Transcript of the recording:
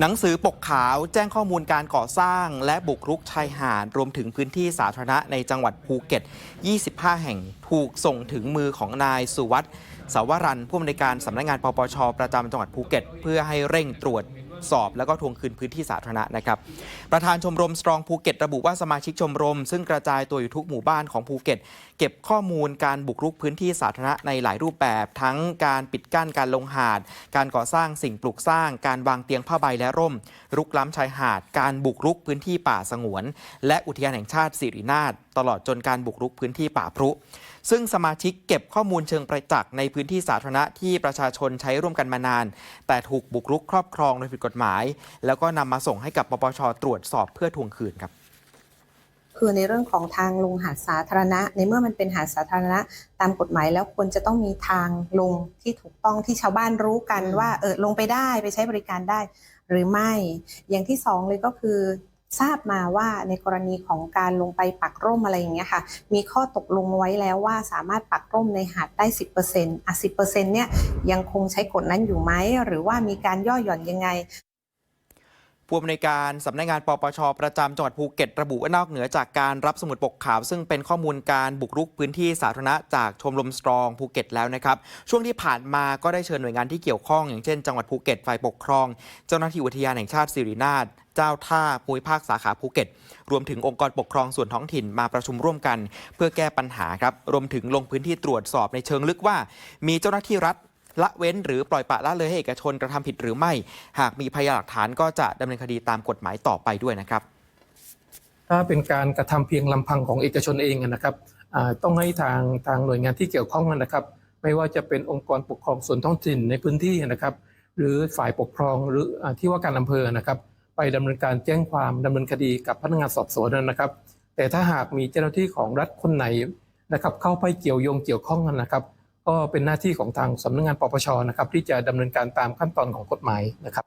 หนังสือปกขาวแจ้งข้อมูลการก่อสร้าง และบุกรุกชายหาดรวมถึงพื้นที่สาธารณะในจังหวัดภูเก็ต 25 แห่งถูกส่งถึงมือของนายสุวัสด์สาวรันผู้อำนวยการสำนักงานปปช ประจำจังหวัดภูเก็ต เพื่อให้เร่งตรวจ สอบ แล้วก็ทวงคืนพื้นที่สาธารณะนะครับ ประธานชมรมสตรองภูเก็ตระบุว่าสมาชิกชมรม ซึ่งกระจายตัวอยู่ทุกหมู่บ้านของภูเก็ต เก็บข้อมูลการบุกรุกพื้นที่สาธารณะในหลายรูปแบบ ทั้งการปิดกั้นการลงหาด การก่อสร้างสิ่งปลูกสร้าง การวางเตียงผ้าใบและร่ม รุกล้ำชายหาด การบุกรุกพื้นที่ป่าสงวน และอุทยานแห่งชาติสิรินาถตลอดจนการบุกรุกพื้นที่ป่าพรุซึ่งสมาชิกเก็บข้อมูลเชิงประจักษ์ในพื้นที่สาธารณะที่ประชาชนใช้ร่วมกันมานาน แต่ถูกบุกรุกครอบครองโดยผิดกฎหมาย แล้วก็นำมาส่งให้กับปปชตรวจสอบเพื่อทวงคืนครับคือในเรื่องของทางลงหาดสาธารณะ ในเมื่อมันเป็นหาดสาธารณะ ตามกฎหมายแล้วควรจะต้องมีทางลงที่ถูกต้องที่ชาวบ้านรู้กันว่าเออลงไปได้ไปใช้บริการได้ หรือไม่ อย่างที่สองเลยก็คือทราบมาว่าในกรณีของการลงไปปักร่มอะไรอย่างเงี้ยค่ะ มีข้อตกลงไว้แล้วว่าสามารถปักร่มในหาดได้ 10%อะ10%เนี่ยยังคงใช้กฎนั้นอยู่ไหมหรือว่ามีการย่อหย่อนยังไง ผู้อำนวยการสำนักงานปปช ประจำจังหวัดภูเก็ตระบุว่านอกเหนือจากการรับสมุดปกขาว ซึ่งเป็นข้อมูลการบุกรุกพื้นที่สาธารณะจากชมรมสตรองภูเก็ตแล้วนะครับ ช่วงที่ผ่านมาก็ได้เชิญหน่วยงานที่เกี่ยวข้อง อย่างเช่นจังหวัดภูเก็ตฝ่ายปกครอง เจ้าหน้าที่อุทยานแห่งชาติสิรินาถเจ้าท่าภูมิภาคสาขาภูเก็ต รวมถึงองค์กรปกครองส่วนท้องถิ่นมาประชุมร่วมกัน เพื่อแก้ปัญหาครับ รวมถึงลงพื้นที่ตรวจสอบในเชิงลึกว่า มีเจ้าหน้าที่รัฐ ละเว้นหรือปล่อยปละละเลยให้เอกชนกระทำผิดหรือไม่ หากมีพยานหลักฐานก็จะดำเนินคดีตามกฎหมายต่อไปด้วยนะครับ ถ้าเป็นการกระทำเพียงลำพังของเอกชนเองนะครับต้องให้ทางทางหน่วยงานที่เกี่ยวข้องนะครับ ไม่ว่าจะเป็นองค์กรปกครองส่วนท้องถิ่นในพื้นที่นะครับ หรือฝ่ายปกครองหรือที่ว่าการอำเภอนะครับ ไปดำเนินการแจ้งความดำเนินคดีกับพนักงานสอบสวนนะครับ แต่ถ้าหากมีเจ้าหน้าที่ของรัฐคนไหนนะครับ เข้าไปเกี่ยวโยงเกี่ยวข้องกันนะครับ ก็เป็นหน้าที่ของทางสำนักงานปปชนะครับที่จะดำเนินการตามขั้นตอนของกฎหมายนะครับ